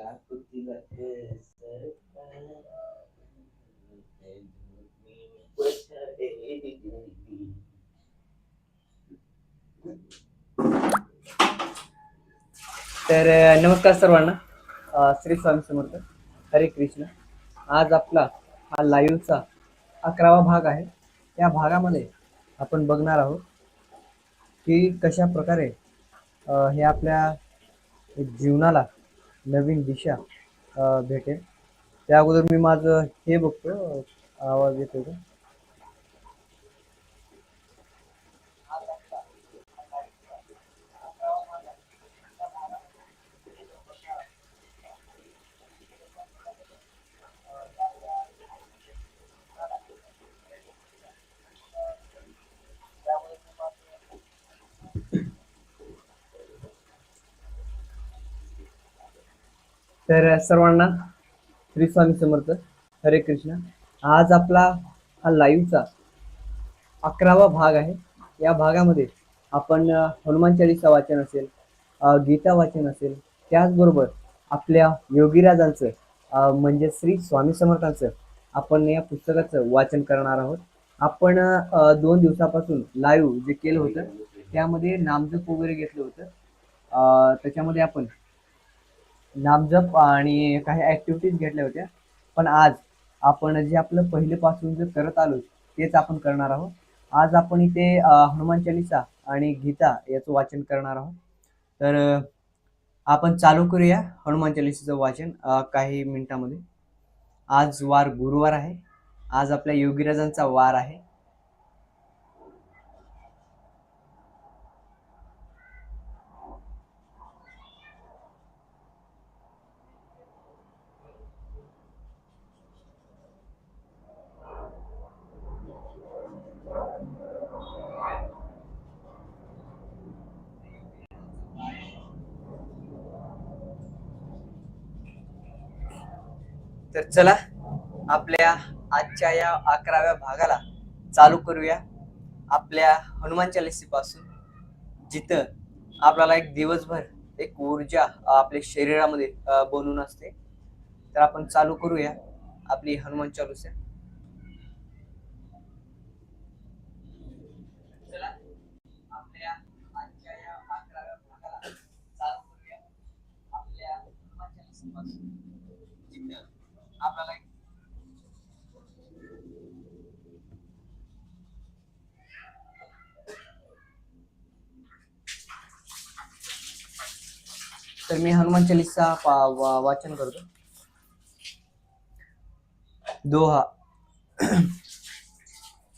तर नमस्कार सर्वांना. श्री स्वामी समर्थ. हरे कृष्ण. आज आपला हा लाईव्हचा अकरावा भाग आहे. या भागामध्ये आपण बघणार आहोत की कशा प्रकारे हे आपल्या जीवनाला नवीन दिशा भेटेल. त्या अगोदर मी माझं हे बघतो आवाज येतो का? तर सर्वांना श्री स्वामी समर्थ. हरे कृष्ण. आज आपला हा लाईव्हचा अकरावा भाग आहे. या भागामध्ये आपण हनुमान चालीसा वाचन असेल गीता वाचन असेल त्याचबरोबर आपल्या योगीराजांचं म्हणजे श्री स्वामी समर्थांचं आपण या पुस्तकाचं वाचन करणार आहोत. आपण दोन दिवसापासून लाईव्ह जे केलं होतं त्यामध्ये नामजप वगैरे घेतलं होतं. त्याच्यामध्ये आपण नामजप आणि काही ऍक्टिव्हिटीज घेतल्या होत्या. पण आज आपण जे आपलं पहिलेपासून जे करत आलो तेच आपण करणार आहोत. आज आपण इथे हनुमान चालिसा आणि गीता याचं वाचन करणार आहोत. तर आपण चालू करूया हनुमान चालिसेचं वाचन काही मिनिटामध्ये. आज वार गुरुवार आहे. आज आपल्या योगीराजांचा वार आहे. तर चला आपल्या आजच्या या अकराव्या भागाला चालू करूया. आपल्या हनुमान चालिसीपासून जिथं आपल्याला एक दिवसभर एक ऊर्जा आपल्या शरीरामध्ये बनून असते. तर आपण चालू करूया आपली हनुमान चालुसे चला आपल्या आजच्या या अकराव्या भागाला चालू करूया आपल्या हनुमान चालिसेपासून जिथं आपल्याला तर मी हनुमान चालीसा पा- वा- वाचन करतो. दोहा.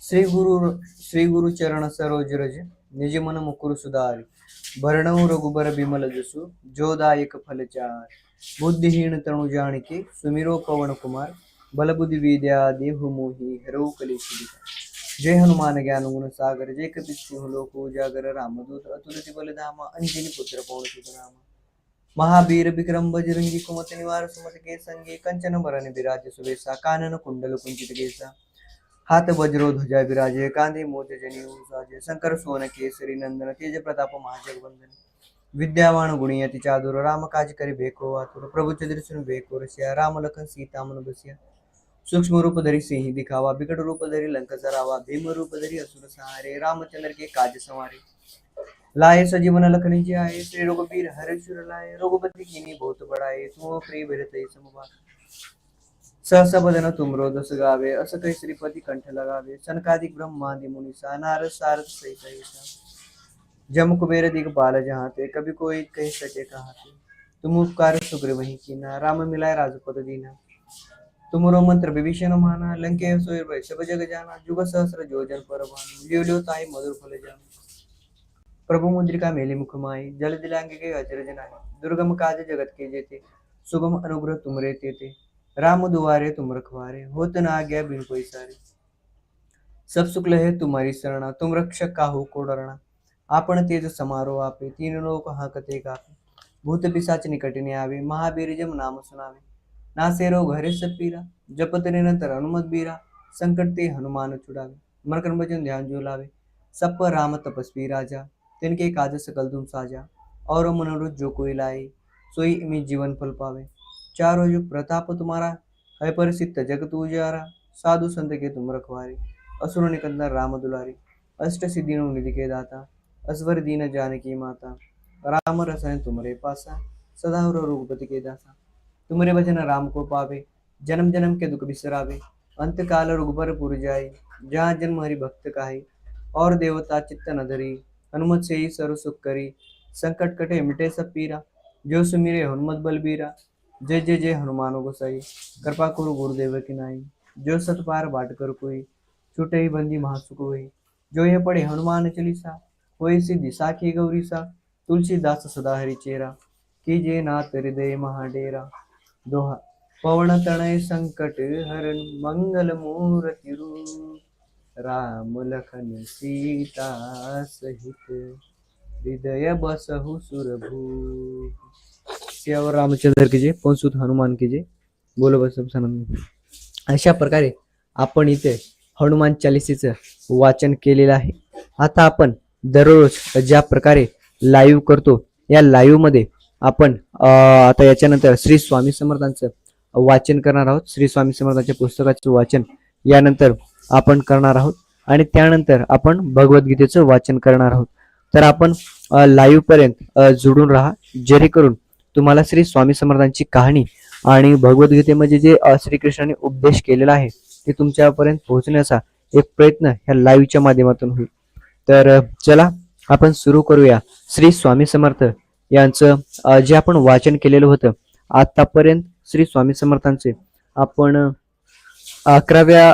श्री गुरु श्री गुरु चरण सरोज रज निज मन मुकुर सुधारी भरणव रघुबर बिमल जसु जोदायक फलचार బుద్ధిహీనతను జానికి సుమిరో పవన్ కుమార్ బలబుద్ధి ವಿದ್ಯಾ ದೇಹುಮೋಹಿ ಹೆರವು ಕಲಿಸಿದ ಜಯ ಹನುಮಾನ ಜ್ಞಾನಗುಣ ಸಾಗರ ಜಯ ಕಪಿ ಸಿಂಹ ಲೋಕ ಉಜಾಗರ ರಾಮದೂತ ಅತುಲತಿ ಬಲಧಾಮ ಅಂಜನಿ ಪುತ್ರ ಪೌಣ మహాబీర బిక్రం బజరంగి కుమతి నివార సుమతికే కేసంగి కంచన మరణి విరాజ సువేశ కానన కుండలు కుంచిత కేస. హాత వజ్రో ధ్వజ విరాజే కాంతి మోజ జని శంకర సోన కేసరి నందన తేజ ప్రతాప మహాజగవందన. ವಿದ್ಯಾವಾಣ ಗುಣಿಯತಿ ಚಾದುರ ರಾಮ ಕಾಜಿ विद्यावान गुणी अति चादुर राम काज करी भेको आतुर प्रभु चंद्र भेको रसिया राम लखन सीता मन बसिया सूक्ष्म रूप धरी सिंह दिखावा बिकट रूप धरी लंक भीम रूप धरी असुर सहारे रामचंद्र के काज संवारे लाए सजीवन लखन जी आए श्री रघुबीर हरेश्वर लाए रघुपति कीनी बहुत बड़ाए तुम प्रिय भरत समवा सहसा बदन तुम दस गावे अस काही श्रीपति कंठ लगावे सनकादिक ब्रह्मादि मुनिसा नारद सारद सहित जम कुबेर दिगपाल जहाँ ते कभी कोई कह सके कहाँ ते। तुम उपकार सुग्र वही कीना राम मिलाय राजपद दीना। तुमरो मंत्र विभीषण माना लंके सोय भय सब जग जाना जुग सहस्र जोजन पर लियो लियो ताई मधुर फल जाना। प्रभु मुद्रिका मेली मुख माई जल दिलांगे के अचरज नाही। दुर्गम काज जगत के जेते सुगम अनुग्रह तुमरे तेते राम दुआरे तुम रखवारे होत ना आज्ञा बिन कोई सारे। सब सुख लहे तुम्हारी शरणा तुम रक्षक काहू को डरना। आपण तेज समारो आपे तीन लोक हाकते कापे भूत पिसाच निकटने आवे महावीर जम नाम सुनावे. नासे रोग हरे सब पीरा जपत निरंतर हनुमत बीरा. संकट ते हनुमान छुड़ावे मन कर्म भजन ध्यान जो लावे. सब पर राम तपस्वी राजा तिनके काज सकल तुम साजा. और मनोरथ जो कोई लाए सोई इमी जीवन फल पावे. चारों युग प्रताप तुम्हारा है परिसिद्ध जगत उजियारा साधु संत के तुम रखवारे असुर निकंदन राम दुलारी. अष्ट सिद्धियों निधि के दाता. असवर दीन जानकी माता। राम रसायन तुमरे पासा, सदा हो रघुपति के दासा। तुमरे भजन राम को पावे, जन्म जन्म के दुख बिसरावे। अंत काल रघुबर पुर जाए, जहाँ जन्म हरि भक्त काहे। और देवता चित्त न धरी, हनुमत से ही सर्व सुख करी। संकट कटे मिटे सब पीरा, जो सुमिरे हनुमत बलबीरा जय जय जय हनुमानो गोसाई, कृपा करो गुरुदेव की नाई। जो सतपार बाट कर कोई, छूटे ही बंदी महासुख होई। जो ये पढ़े हनुमान चालीसा होई सिद्धि साखी गौरी सा तुलसीदास सदाहरी चेरा की जे नाथ हृदय महाडेरा दोहा पवन तणय संकट हरण मंगल मूर्ति रूप राम लखन सीता सहित हृदय बसहु सुरभू। सियावर रामचंद्र की जे पंसुत हनुमान की जे बोल बस सनंद अशा प्रकारे आपण इथे हनुमान चालिसीचं वाचन केलेलं आहे. आता आपण दररोज ज्या प्रकारे लाईव्ह करतो या लाईव्हमध्ये आपण आता याच्यानंतर श्री स्वामी समर्थांचं वाचन करणार आहोत. श्री स्वामी समर्थांच्या पुस्तकाचं वाचन यानंतर आपण करणार आहोत. आणि त्यानंतर आपण भगवद्गीतेचं वाचन करणार आहोत. तर आपण लाईव्ह पर्यंत अं, जुडून राहा. जेणेकरून तुम्हाला श्री स्वामी समर्थांची कहाणी आणि भगवद्गीतेमध्ये जे श्रीकृष्णाने उपदेश केलेला आहे ते तुमच्यापर्यंत पोहोचण्याचा एक प्रयत्न ह्या लाईव्हच्या माध्यमातून होईल. तर चला आपण सुरू करूया. श्री स्वामी समर्थ यांचं जे आपण वाचन केलेलं होतं आतापर्यंत श्री स्वामी समर्थांचे आपण अकराव्या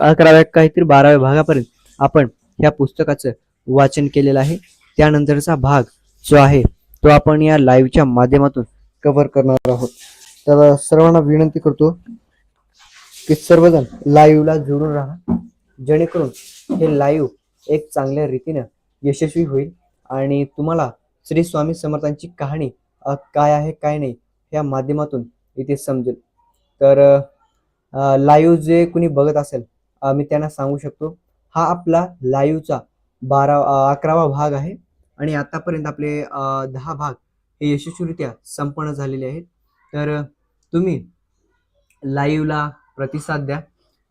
अकराव्या काहीतरी बाराव्या भागापर्यंत आपण ह्या पुस्तकाचं वाचन केलेलं आहे. त्यानंतरचा भाग जो आहे तो आपण या लाईव्हच्या माध्यमातून कव्हर करणार आहोत. तर सर्वांना विनंती करतो की सर्वजण लाईव्हला जोडून राहा. जेणेकरून हे लाईव्ह एक चांगल्या रीतीनं यशस्वी होईल. आणि तुम्हाला श्री स्वामी समर्थांची कहाणी काय आहे काय नाही या माध्यमातून इथे समजेल. तर लाईव्ह जे कुणी बघत असेल मी त्यांना सांगू शकतो. हा आपला लाईव्हचा बारा अकरावा भाग आहे. आणि आतापर्यंत आपले दहा भाग हे यशस्वीरित्या संपन्न झालेले आहेत. तर तुम्ही लाईव्हला प्रतिसाद द्या.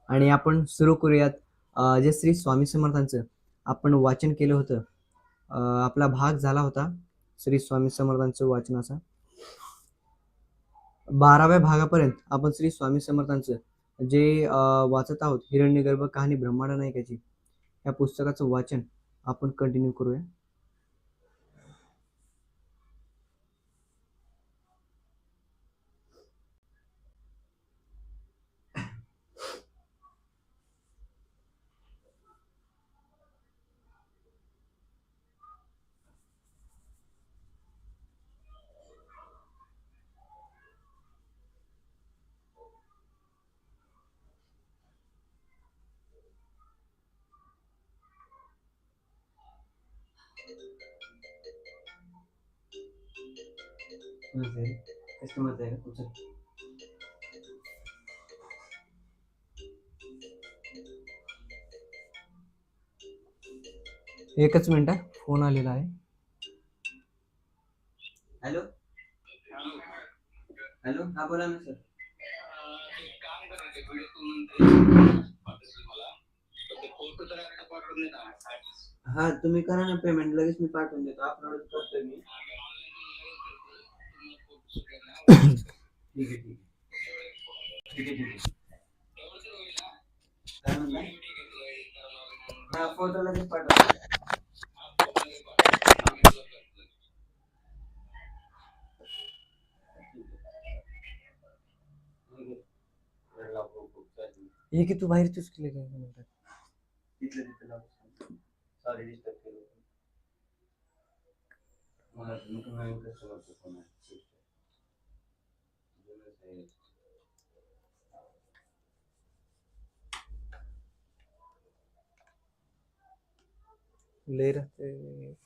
आणि आपण सुरू करूयात जे श्री स्वामी समर्थांचं आपण वाचन केलं होतं. आपला भाग झाला होता श्री स्वामी समर्थांचं वाचनाचा बाराव्या भागापर्यंत आपण श्री स्वामी समर्थांचं जे वाचत आहोत हिरण्यगर्भ कहाणी ब्रह्मांड नायकाची या पुस्तकाचं वाचन आपण कंटिन्यू करूया. कस्टमर आहे का एकच मिनिट. फोन आलेला आहे. हॅलो? हॅलो? हा बोला ना सर. हा तुम्ही करा ना पेमेंट लगेच मी पाठवून देतो. अपलोड करतो मी. ठीक आहे ठीक आहे ठीक आहे ठीक आहे काय म्हणला? हा फोटो लगेच पाठवतो हे। की तू बाहेर तूच केलं काय म्हणतात तिथलं तिथं लाव सॉरी डिस्टर्ब केलं मला तुमचं नवीन कस्टमरचा फोन आहे Este, leer este,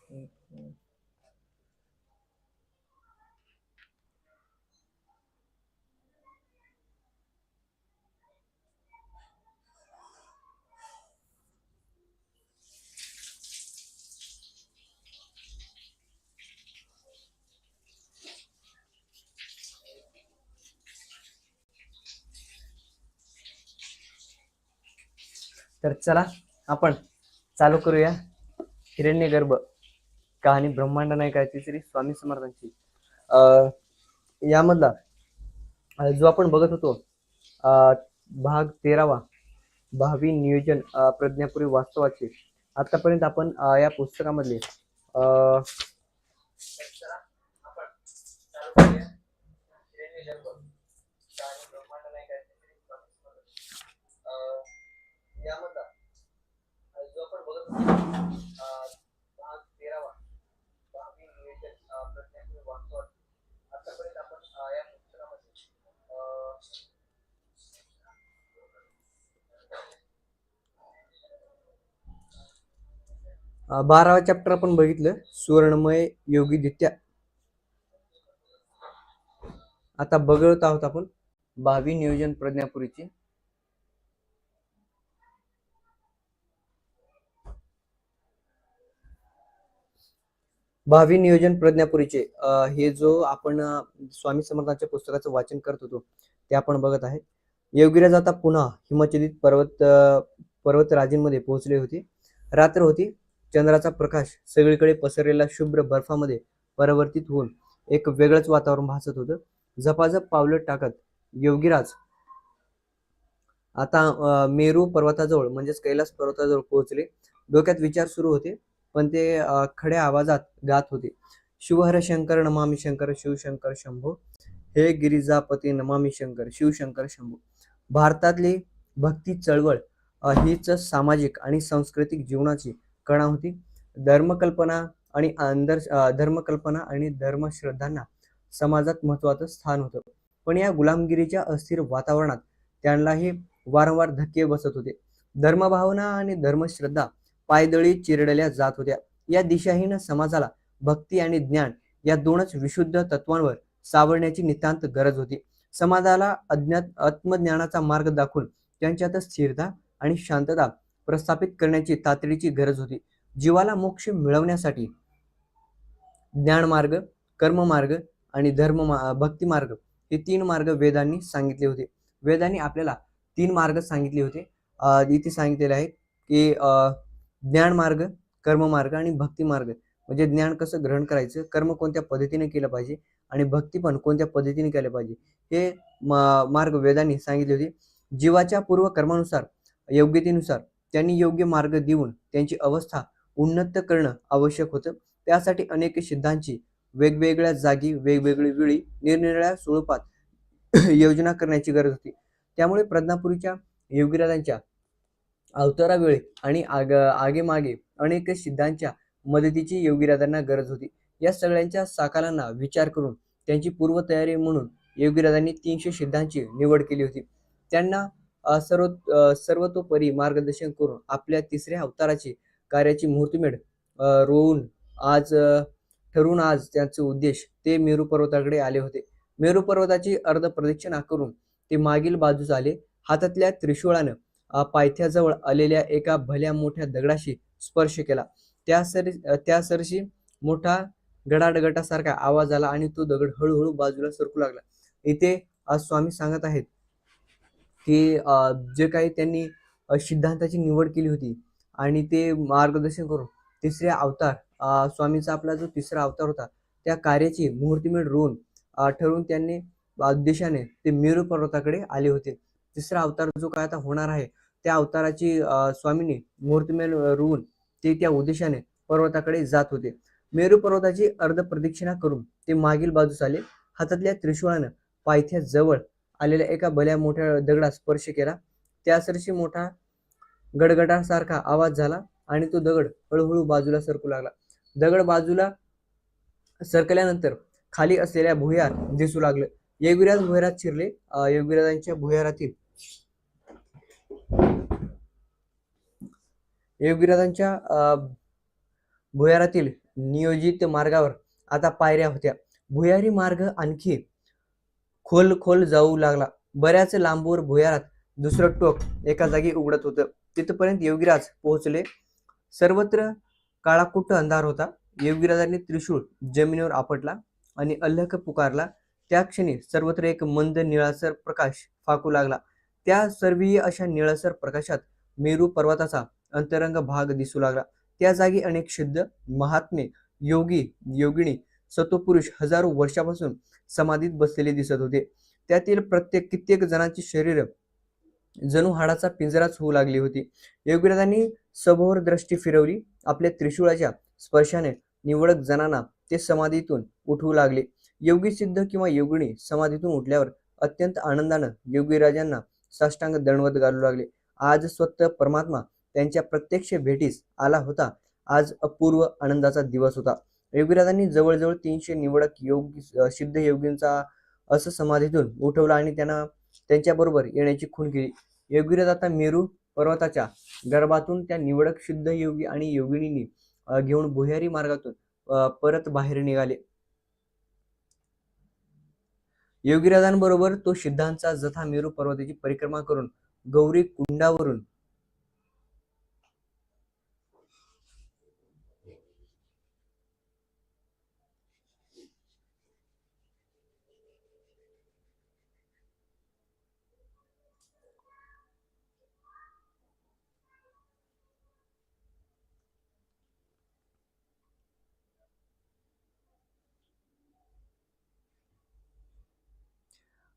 तर चला आपण चालू करूया. हिरण्य गर्भ कहाणी ब्रह्मांड नायकाची श्री स्वामी समर्थांची. अं, यामधला जो आपण बघत होतो भाग तेरावा भावी नियोजन प्रज्ञापुरी वास्तवाचे. आतापर्यंत आपण या पुस्तकामधले अं, चला, आपण चालू करूया. हिरण्य गर्भ, कहाणी ब्रह्मांड नायकाची श्री स्वामी समर्थ. अं, यामधला अं, जो आपण बघत होतो अं, भाग तेरावा भावी नियोजन अं, प्रज्ञापुरी वास्तवाचे आतापर्यंत आपण अं, या पुस्तकामध्ये अं, अं, बारावा चॅप्टर आपण बघितलं. सुवर्णमय योगी दित्या आता बघत आहोत आपण भावी नियोजन प्रज्ञापुरीची. भावी नियोजन प्रज्ञापुरीचे हे जो आपण स्वामी समर्थांच्या पुस्तकाचं वाचन करत होतो ते आपण बघत आहे. योगीराज आता पुन्हा हिमाचलित पर्वत पर्वत राजींमध्ये पोहोचले होते. रात्र होती. चंद्राचा प्रकाश सगळीकडे पसरलेला शुभ्र बर्फामध्ये परावर्तित होऊन एक वेगळंच वातावरण भासत होतं. झपाझप पावलं टाकत योगीराज आता मेरू पर्वताजवळ म्हणजेच कैलास पर्वताजवळ पोहोचले. डोक्यात विचार सुरू होते पण ते खड्या आवाजात गात होते. शिवहर शंकर नमामि शंकर शिवशंकर शंभो. हे गिरिजापती नमामी शंकर शिवशंकर शंभो. भारतातली भक्ती चळवळ हीच सामाजिक आणि सांस्कृतिक जीवनाची कणा होती धर्मकल्पना आणि अंदर धर्मकल्पना आणि धर्मश्रद्धांना समाजात महत्वाचं स्थान होतं. पण या गुलामगिरीच्या अस्थिर वातावरणात त्यांनाही वारंवार धक्के बसत होते. धर्मभावना आणि धर्मश्रद्धा पायदळी चिरडल्या जात होत्या. या दिशाहीन समाजाला भक्ती आणि ज्ञान या दोनच विशुद्ध तत्वांवर सावरण्याची नितांत गरज होती. समाजाला अज्ञात आत्मज्ञानाचा मार्ग दाखवून त्यांच्यात स्थिरता आणि शांतता प्रस्थापित करण्याची तातडीची गरज होती. जीवाला मोक्ष मिळवण्यासाठी ज्ञानमार्ग कर्ममार्ग आणि धर्म भक्तिमार्ग हे तीन मार्ग वेदांनी सांगितले होते. वेदांनी आपल्याला तीन मार्ग सांगितले होते. इथे सांगितलेले आहे की ज्ञानमार्ग ज्ञान मार्ग कर्म मार्ग आणि भक्तिमार्ग. म्हणजे ज्ञान कसं ग्रहण करायचं? कर्म कोणत्या पद्धतीने केलं पाहिजे? आणि भक्ती पण कोणत्या पद्धतीने केलं पाहिजे? हे म- मार्ग वेदांनी सांगितले होते. जीवाच्या पूर्व कर्मानुसार योग्यतेनुसार त्यांनी योग्य मार्ग देऊन त्यांची अवस्था उन्नत करणं आवश्यक होतं. त्यासाठी अनेक सिद्धांची वेगवेगळ्या जागी वेगवेगळी वेळी निरनिराळ्या स्वरूपात योजना करण्याची गरज होती. त्यामुळे प्रज्ञापुरीच्या योगीराजांच्या अवतारावेळी आणि आग आगेमागे अनेक सिद्धांच्या मदतीची योगीराजांना गरज होती. या सगळ्यांच्या साकारांना विचार करून त्यांची पूर्वतयारी म्हणून योगीराजांनी तीनशे सिद्धांची निवड केली होती. त्यांना सर्व सर्वतोपरी मार्गदर्शन करून आपल्या तिसऱ्या अवताराची कार्याची मुहूर्तमेढ रोवून आज ठरवून आज त्यांचे उद्देश ते मेरू पर्वताकडे आले होते. मेरू पर्वताची अर्ध प्रदक्षिणा करून ते मागील बाजूस आले. हातातल्या त्रिशूळानं पायथ्याजवळ आलेल्या एका भल्या मोठ्या दगडाशी स्पर्श केला. त्या सर त्या सरशी मोठा गडाडगटासारखा आवाज आला आणि तो दगड हळूहळू बाजूला सरकू लागला. इथे आज स्वामी सांगत आहेत की जे काही त्यांनी सिद्धांताची निवड केली होती आणि ते मार्गदर्शन करून तिसरे अवतार स्वामीचा आपला जो तिसरा अवतार होता त्या कार्याची मुहूर्तमेढ रोवून ठरवून त्यांनी उद्देशाने ते मेरू पर्वताकडे आले होते. तिसरा अवतार जो काय आता होणार आहे त्या अवताराची स्वामींनी मुहूर्तमेढ रोवून ते त्या उद्देशाने पर्वताकडे जात होते. मेरू पर्वताची अर्ध प्रदक्षिणा करून ते मागील बाजूस आले. हातातल्या त्रिशूळानं पायथ्याजवळ आलेल्या एका भल्या मोठ्या दगडास स्पर्श केला. त्यासरशी मोठा गडगडासारखा आवाज झाला आणि तो दगड हळूहळू बाजूला सरकू लागला. दगड बाजूला सरकल्यानंतर खाली असलेल्या भुयार दिसू लागलं. योगीराज भुयारात शिरले. योगीराजांच्या भुयारातील योगीराजांच्या भुयारातील नियोजित मार्गावर आता पायऱ्या होत्या. भुयारी मार्ग आणखी खोल खोल जाऊ लागला. बऱ्याच लांबवर भुयारात दुसरं टोक एका जागी उघडत होतं. तिथपर्यंत योगीराज पोहोचले. सर्वत्र काळाकुट्ट अंधार होता. योगीराजांनी त्रिशूळ जमिनीवर आपटला आणि अल्लख पुकारला. त्या क्षणी सर्वत्र एक मंद निळासर प्रकाश फाकू लागला. त्या सर्वीय अशा निळसर प्रकाशात मेरू पर्वताचा अंतरंग भाग दिसू लागला. त्या जागी अनेक सिद्ध महात्मे योगी योगिनी सत्वपुरुष हजारो वर्षापासून समाधीत बसलेले दिसत होते. त्यातील प्रत्येक कित्येक जणांची शरीर जणू हाडाचा पिंजराच होऊ लागली होती. योगीराजांनी सभोवर दृष्टी फिरवली. आपल्या त्रिशूळाच्या स्पर्शाने निवडक जणांना ते समाधीतून उठवू लागले. योगी सिद्ध किंवा योगिनी समाधीतून उठल्यावर अत्यंत आनंदानं योगीराजांना साष्टांग दणवत घालू लागले. आज स्वतः परमात्मा त्यांच्या प्रत्यक्ष भेटीस आला होता. आज अपूर्व आनंदाचा दिवस होता. योगीराजांनी जवळजवळ तीनशे निवडक योगी सिद्ध योगींचा असं समाधीतून उठवला आणि त्यांना त्यांच्याबरोबर येण्याची खून केली. योगीराज आता मेरू पर्वताच्या गर्भातून त्या निवडक शुद्ध योगी आणि योगिनींनी घेऊन भुयारी मार्गातून परत बाहेर निघाले. योगीराजांबरोबर तो सिद्धांचा जथा मेरू पर्वताची परिक्रमा करून गौरी कुंडावरून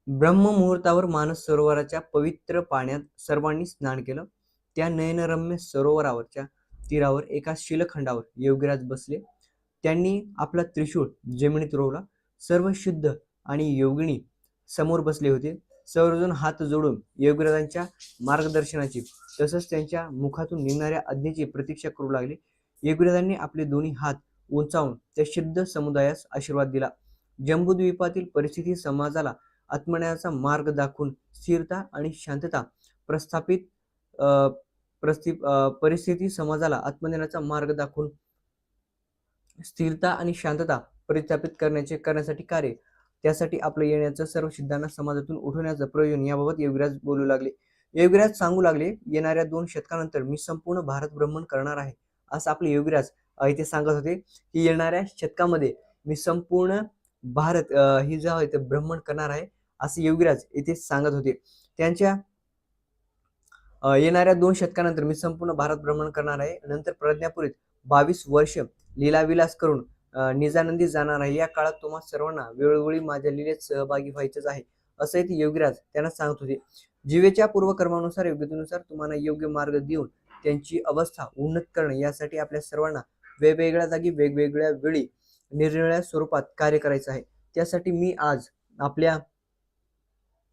ब्रह्ममुहूर्तावर मानस सरोवराच्या पवित्र पाण्यात सर्वांनी स्नान केलं. त्या नयनरम्य सरोवरावरच्या तीरावर एका शिलखंडावर योगीराज बसले. त्यांनी आपला त्रिशूळ जमिनीत रोवला. सर्व शुद्ध आणि योगिनी समोर बसले होते. सर्वजण हात जोडून योगीराजांच्या मार्गदर्शनाची तसंच त्यांच्या मुखातून निघणाऱ्या आज्ञेची प्रतीक्षा करू लागले. योगीराजांनी आपले दोन्ही हात उंचावून त्या शुद्ध समुदायास आशीर्वाद दिला. जम्बूद्वीपातील परिस्थिती समाजाला आत्मज्ञानाचा मार्ग दाखवून स्थिरता आणि शांतता प्रस्थापित प्रस्थि परिस्थिती समाजाला आत्मज्ञानाचा मार्ग दाखवून स्थिरता आणि शांतता प्रस्थापित करण्याचे करण्यासाठी कार्य. त्यासाठी आपलं येण्याचं सर्व सिद्धांना समाजातून उठवण्याचं प्रयोजन याबाबत योगीराज बोलू लागले. योगीराज सांगू लागले येणाऱ्या दोन शतकानंतर मी संपूर्ण भारत भ्रमण करणार आहे. असं आपले योगीराज इथे सांगत होते की येणाऱ्या शतकामध्ये मी संपूर्ण भारत ही जो आहे ते भ्रमण करणार आहे. असे योगीराज इथे सांगत होते. त्यांच्या येणाऱ्या दोन शतकानंतर मी संपूर्ण भारत भ्रमण करणार आहे. नंतर प्रज्ञापुरीत बावीस वर्ष लीलाविलास करून निजानंदी जाणार आहे. या काळात तुम्हा सर्वांना वेळोवेळी माझ्या लिलेत सहभागी व्हायचंच आहे असं ते योगीराज त्यांना सांगत होते. जीवेच्या पूर्वकर्मानुसार योग्यतेनुसार तुम्हाला योग्य मार्ग देऊन त्यांची अवस्था उन्नत करणे यासाठी आपल्या सर्वांना वेगवेगळ्या जागी वेगवेगळ्या वेळी निरनिराळ्या स्वरूपात कार्य करायचं आहे. त्यासाठी मी आज आपल्या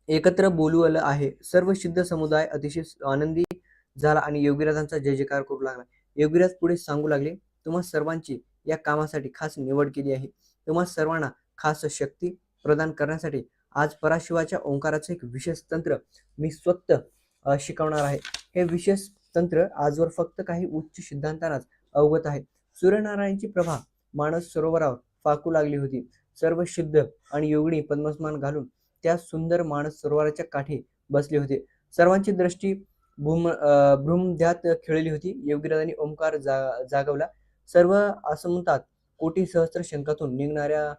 एकत्र बोलू आलं आहे. सर्व सिद्ध समुदाय अतिशय आनंदी झाला आणि योगीराजांचा जय जयकार करू लागला. योगीराज पुढे सांगू लागले तुम्हा सर्वांची या कामासाठी खास निवड केली आहे. तुम्हा सर्वांना खास शक्ती प्रदान करण्यासाठी आज पराशिवाच्या ओंकाराचं एक विशेष तंत्र मी स्वतः शिकवणार आहे. हे विशेष तंत्र आजवर फक्त काही उच्च सिद्धांतांनाच अवगत आहे. सूर्यनारायणची प्रभा मानस सरोवरावर फाकू लागली होती. सर्व शुद्ध आणि योगिणी पद्मस्मान घालून त्या सुंदर माणस सरोवराच्या काठी बसले होते. सर्वांची दृष्टी भूम भ्रूमध्यात खेळली होती. योगीराजांनी ओंकार जा जागवला. सर्व असं म्हणतात कोटी सहस्त्र शंकातून निघणाऱ्या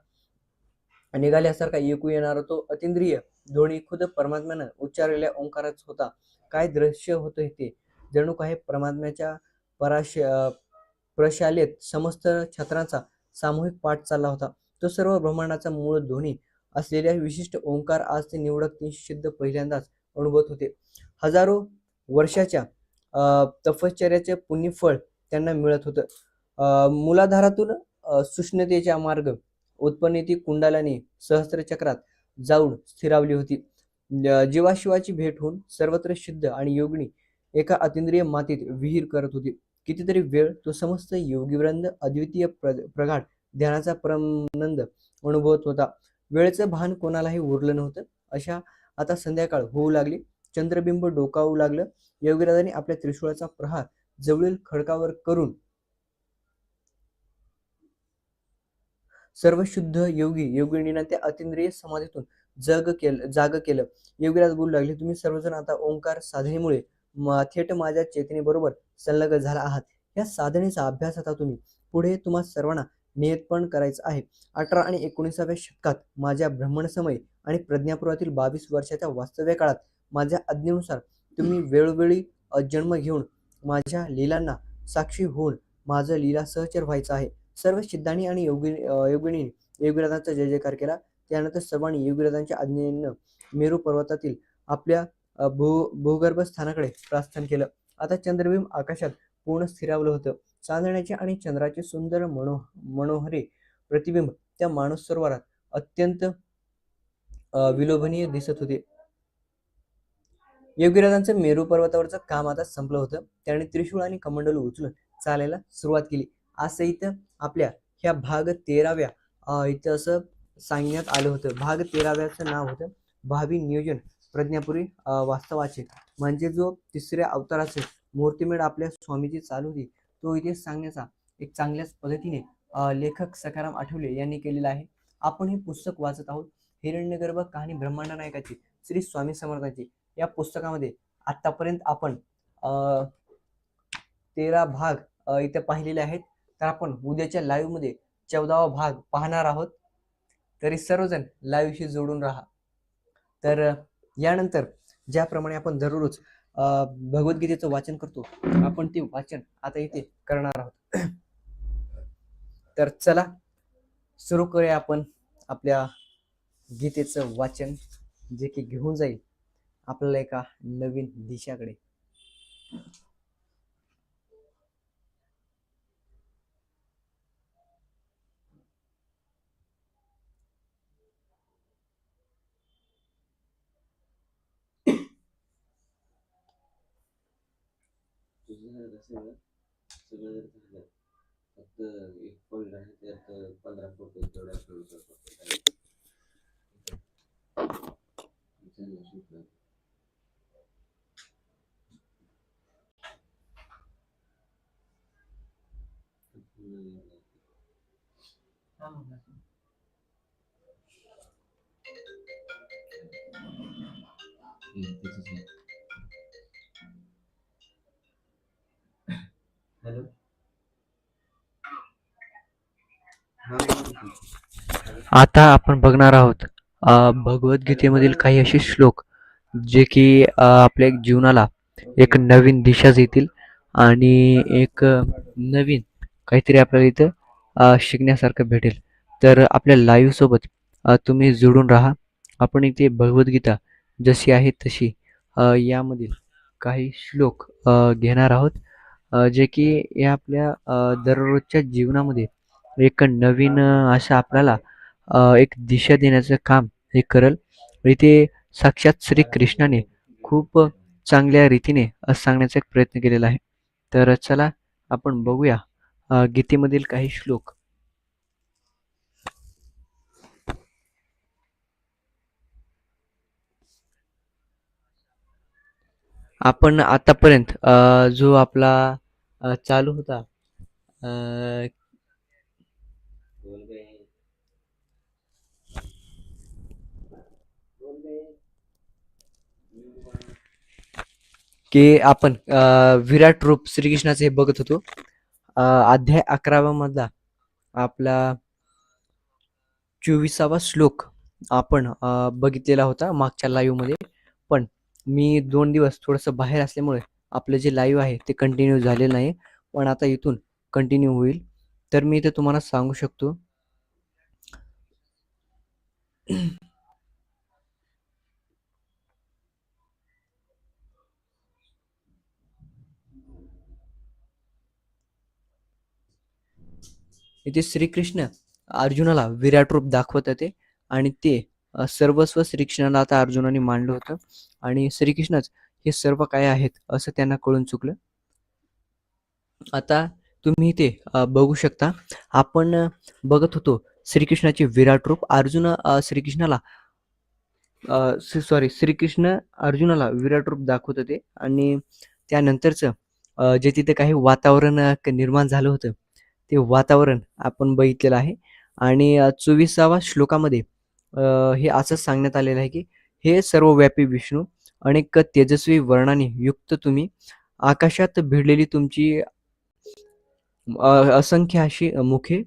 निघाल्यासारखा ऐकू येणारा तो अतिंद्रिय ध्वनी खुद परमात्म्यानं उच्चारलेल्या ओंकाराच होता. काय दृश्य होतं ते जणू काही परमात्म्याच्या पराश प्रशालेत समस्त छत्रांचा सामूहिक पाठ चालला होता. तो सर्व ब्रह्मांडाचा मूळ ध्वनी असलेल्या विशिष्ट ओंकार आज ते निवडक तीनशे सिद्ध पहिल्यांदाच अनुभवत होते. हजारो वर्षाच्या तपश्चर्याचे पुण्यफळ त्यांना मिळत होतं. मुलाधारातून मूलाधारातून अ, सुष्णतेच्या मार्ग उत्पन्नीती कुंडालाने सहस्त्रचक्रात जाऊन स्थिरावली होती. जीवाशिवाची भेट होऊन सर्वत्र सिद्ध आणि योगिनी एका अतिंद्रिय मातीत विहीर करत होती. कितीतरी वेळ तो समस्त योगीवृंद अद्वितीय प्र प्रगाढ ध्यानाचा परमनंद अनुभवत होता. वेळेचं भान कोणालाही उरलं नव्हतं. अशा आता संध्याकाळ होऊ लागली. चंद्रबिंब डोकावू लागलं. योगीराजाने आपल्या त्रिशूळाचा प्रहार जवळील खडकावर करून सर्व शुद्ध योगी योगिणींना त्या अतिंद्रिय समाधीतून जग केलं जाग केलं. योगीराज बोलू लागले तुम्ही सर्वजण आता ओंकार साधनेमुळे मा थेट माझ्या चेतनेबरोबर संलग्न झाला आहात. या साधनेचा अभ्यास आता तुम्ही. पुढे तुम्हा सर्वांना नियतपण करायचं आहे. अठरा आणि एकोणीसाव्या शतकात माझ्या भ्रमणसमयी आणि प्रज्ञापुरातील बावीस वर्षाच्या वास्तव्य काळात माझ्या आज्ञेनुसार तुम्ही वेळोवेळी जन्म घेऊन माझ्या लीलांना साक्षी होऊन माझं लीला सहचर व्हायचं आहे. सर्व सिद्धांनी आणि योगी अ, योगीराजांचा जय जयकार केला. त्यानंतर सर्वांनी योगीराजांच्या आज्ञेनं मेरू पर्वतातील आपल्या भू भूगर्भ स्थानाकडे प्रस्थान केलं. आता चंद्रबिंब आकाशात पूर्ण स्थिरावलं होतं. चांदण्याचे आणि चंद्राचे सुंदर मनो मनोहरी प्रतिबिंब त्या माणूस सरोवरात अत्यंत विलोभनीय दिसत होते. योगीराजांचं मेरू पर्वतावरचं काम आता संपलं होतं. त्याने त्रिशूळ आणि कमंडल उचलून चालायला सुरुवात केली. असं इथं आपल्या ह्या भाग तेराव्या इथं असं सांगण्यात आलं होतं. भाग तेराव्याचं नाव होतं भावी नियोजन प्रज्ञापुरी वास्तवाचे. म्हणजे जो तिसऱ्या अवताराचे मूर्तिमेढ आपल्या स्वामीची चालू होती तो इतिहास सांगण्याचा एक चांगल्याच पद्धतीने लेखक सखाराम आठवले यांनी केलेला आहे. आपण हे पुस्तक वाचत आहोत. हिरण्यगर्भ कहाणी ब्रह्मांड नायकाची श्री स्वामी समर्थांची. या पुस्तकामध्ये आतापर्यंत आपण तेरा भाग इथे पाहिलेले आहेत. तर आपण उद्याच्या लाईव्हमध्ये चौदावा भाग पाहणार आहोत. तरी सर्वजण लाईव्हशी जोडून राहा. तर यानंतर ज्याप्रमाणे आपण दररोज भगवद्गीतेचं वाचन करतो आपण ते वाचन आता इथे करणार आहोत. तर चला सुरू करूया आपण आपल्या गीतेचं वाचन जे की घेऊन जाईल आपल्याला एका नवीन दिशाकडे. तुझं जर कसं हॅलो. आता आपण बघणार आहोत भगवद्गीतेमधील काही असे श्लोक जे की आपल्या जीवनाला एक नवीन दिशा देतील आणि एक नवीन काहीतरी आपल्याला इथं शिकण्यासारखं भेटेल. तर आपल्या लाईव्ह सोबत तुम्ही जुडून राहा. आपण इथे भगवद्गीता जशी आहे तशी यामधील काही श्लोक घेणार आहोत. जे की या आपल्या दररोजच्या जीवनामध्ये एक नवीन असं अशा आपल्याला एक दिशा देण्याचं काम हे करल. इथे साक्षात श्री कृष्णाने खूप चांगल्या रीतीने सांगण्याचा एक प्रयत्न केलेला आहे. तर चला आपण बघूया गीतेमधील काही श्लोक. आपण आतापर्यंत जो आपला चालू होता अ, की आपण विराट रूप श्रीकृष्णाचे हे बघत होतो. अध्याय अकरावा मधला आपला चोवीसावा श्लोक आपण बघितलेला होता मागच्या लाईव्हमध्ये. पण मी दोन दिवस थोडंसं बाहेर असल्यामुळे आपलं जे लाईव्ह आहे ते कंटिन्यू झालेलं नाही. पण आता इथून कंटिन्यू होईल. तर मी इथे तुम्हाला सांगू शकतो. इथे श्रीकृष्ण अर्जुनाला विराट रूप दाखवत होते आणि ते सर्वस्व श्रीकृष्णाला आता अर्जुनाने मांडलं होतं. आणि श्रीकृष्णच हे सर्व काय आहेत असं त्यांना कळून चुकलं. आता तुम्ही ते बघू शकता. आपण बघत होतो श्रीकृष्णाचे विराट रूप. अर्जुन श्रीकृष्णाला सॉरी श्रीकृष्ण अर्जुनाला विराट रूप दाखवत होते. आणि त्यानंतरचं जे तिथे काही वातावरण निर्माण झालं होतं ते वातावरण आपण बघितलेलं आहे. आणि चोवीसावा श्लोकामध्ये हे असं सांगण्यात आलेलं आहे की हे सर्वव्यापी विष्णू अनेक तेजस्वी वर्णाने युक्त तुम्ही आकाशात भिडलेली तुमची असंख्य अशी मुखे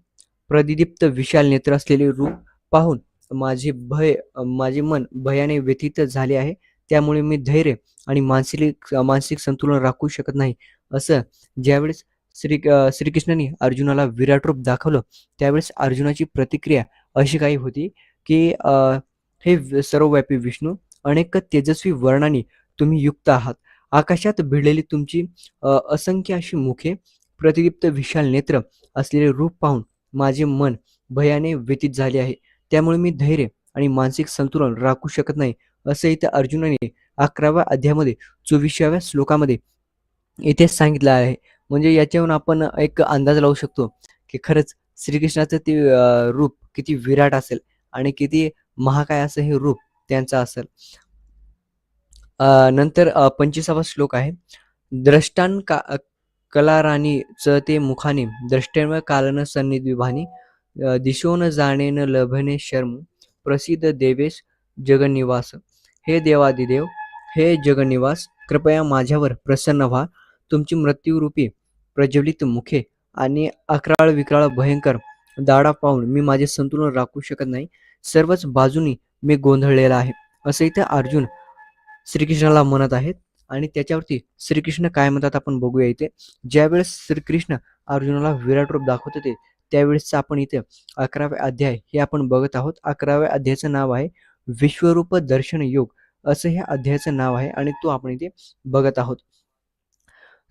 प्रदीप्त विशाल नेत्र असलेले रूप पाहून माझे भय माझे मन भयाने व्यथित झाले आहे. त्यामुळे मी धैर्य आणि मानसिक मानसिक संतुलन राखू शकत नाही. असं ज्यावेळेस श्री श्रीकृष्णाने अर्जुनाला विराट रूप दाखवलं त्यावेळेस अर्जुनाची प्रतिक्रिया अशी काही होती की हे सर्वव्यापी विष्णू अनेक तेजस्वी वर्णाने तुम्ही युक्त आहात. आकाशात भिडलेली तुमची असंख्य अशी मुखे प्रतिदीप्त विशाल नेत्र असलेले रूप पाहून माझे मन भयाने व्यतीत झाले आहे. त्यामुळे मी धैर्य आणि मानसिक संतुलन राखू शकत नाही असं इथे अर्जुनाने अकराव्या अध्यायामध्ये चोवीसाव्या श्लोकामध्ये इथे सांगितलं आहे. म्हणजे याच्यावरून आपण एक अंदाज लावू शकतो की खरंच श्रीकृष्णाचं ते रूप किती विराट असेल. आणि किती महाकाय असं हे रूप त्यांचं असेल. अं, नंतर पंचवीसावा श्लोक आहे. द्रष्टान का कलाराणी च ते मुखाने द्रष्ट्यान्व कालन सन्निधिभानी दिशोन दिशो जाणे न लभणे शर्म प्रसिद्ध देवेश जगनिवास हे देवादिदेव हे जगनिवास कृपया माझ्यावर प्रसन्न व्हा. तुमची मृत्यूरूपी प्रज्वलित मुखे आणि अकराळ विक्राळ भयंकर दाडा पाहून मी माझे संतुलन राखू शकत नाही. सर्वच बाजूनी मी गोंधळलेला आहे. असं इथे अर्जुन श्रीकृष्णाला म्हणत आहेत आणि त्याच्यावरती श्रीकृष्ण काय म्हणतात आपण बघूया इथे. ज्यावेळेस श्रीकृष्ण अर्जुनाला विराट रूप दाखवत होते त्यावेळेस आपण इथे अकराव्या अध्याय हे आपण बघत आहोत. अकराव्या अध्यायाचं नाव आहे विश्वरूप दर्शन योग. असं ह्या अध्यायाचं नाव आहे आणि तो आपण इथे बघत आहोत.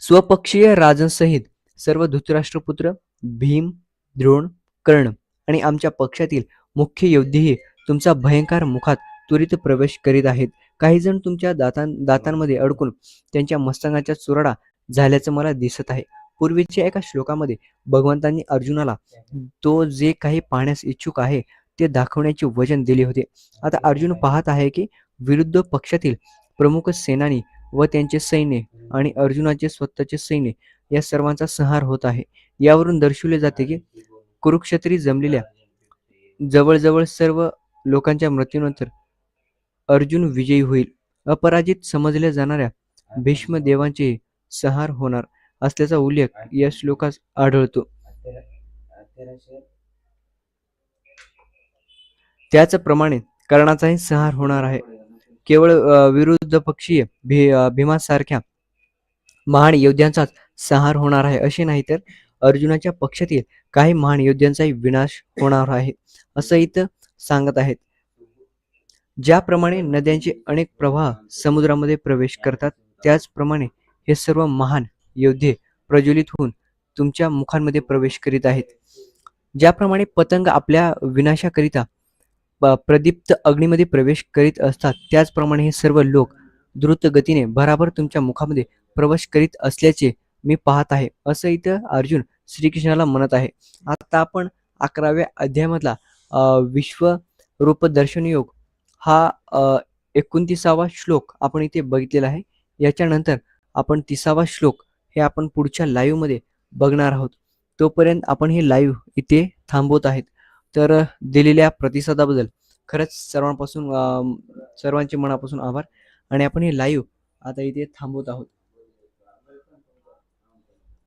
स्वपक्षीय राजांसहित सर्व धृतराष्ट्रपुत्र भीम द्रोण कर्ण आणि आमच्या पक्षातील मुख्य योद्धेही तुमचा भयंकर मुखात त्वरित प्रवेश करीत आहेत. काही जण तुमच्या दातां दातांमध्ये अडकून त्यांच्या मस्तकाच्या चुराडा झाल्याचं मला दिसत आहे. पूर्वीच्या एका श्लोकामध्ये भगवंतांनी अर्जुनाला तो जे काही पाहण्यास इच्छुक आहे ते दाखवण्याचे वचन दिले होते. आता अर्जुन पाहत आहे की विरुद्ध पक्षातील प्रमुख सेनानी व त्यांचे सैन्य आणि अर्जुनाचे स्वतःचे सैन्य या सर्वांचा संहार होत आहे. यावरून दर्शवले जाते की कुरुक्षेत्री जमलेल्या जवळजवळ सर्व लोकांच्या मृत्यूनंतर अर्जुन विजयी होईल. अपराजित समजल्या जाणाऱ्या भीष्म देवांचे संहार होणार असल्याचा उल्लेख या श्लोकात आढळतो. त्याचप्रमाणे कर्णाचाही संहार होणार आहे. केवळ विरुद्ध पक्षीय भी भीमासारख्या महान योद्ध्यांचाच संहार होणार आहे असे नाही तर अर्जुनाच्या पक्षातील काही महान योद्ध्यांचाही विनाश होणार आहे असं इथं सांगत आहेत. ज्याप्रमाणे नद्यांचे अनेक प्रवाह समुद्रामध्ये प्रवेश करतात त्याचप्रमाणे हे सर्व महान योद्धे प्रज्वलित होऊन तुमच्या मुखांमध्ये प्रवेश करीत आहेत. ज्याप्रमाणे पतंग आपल्या विनाशाकरिता प्रदीप्त अग्नीमध्ये प्रवेश करीत असतात त्याचप्रमाणे हे सर्व लोक द्रुत गतीने भराभर तुमच्या मुखामध्ये प्रवेश करीत असल्याचे मी पाहत आहे असं इथं अर्जुन श्रीकृष्णाला म्हणत आहे. आता आपण अकराव्या अध्यायामधला विश्व रूप दर्शन योग हा एकोणतीसावा श्लोक आपण इथे बघितलेला आहे. याच्यानंतर आपण तिसावा श्लोक हे आपण पुढच्या लाईव्हमध्ये बघणार आहोत. तोपर्यंत आपण हे लाईव्ह इथे थांबवत आहेत. तर दिलेल्या प्रतिसादाबद्दल खरंच सर्वांपासून सर्वांचे मनापासून आभार. आणि आपण हे लाईव्ह आता इथे थांबवत आहोत.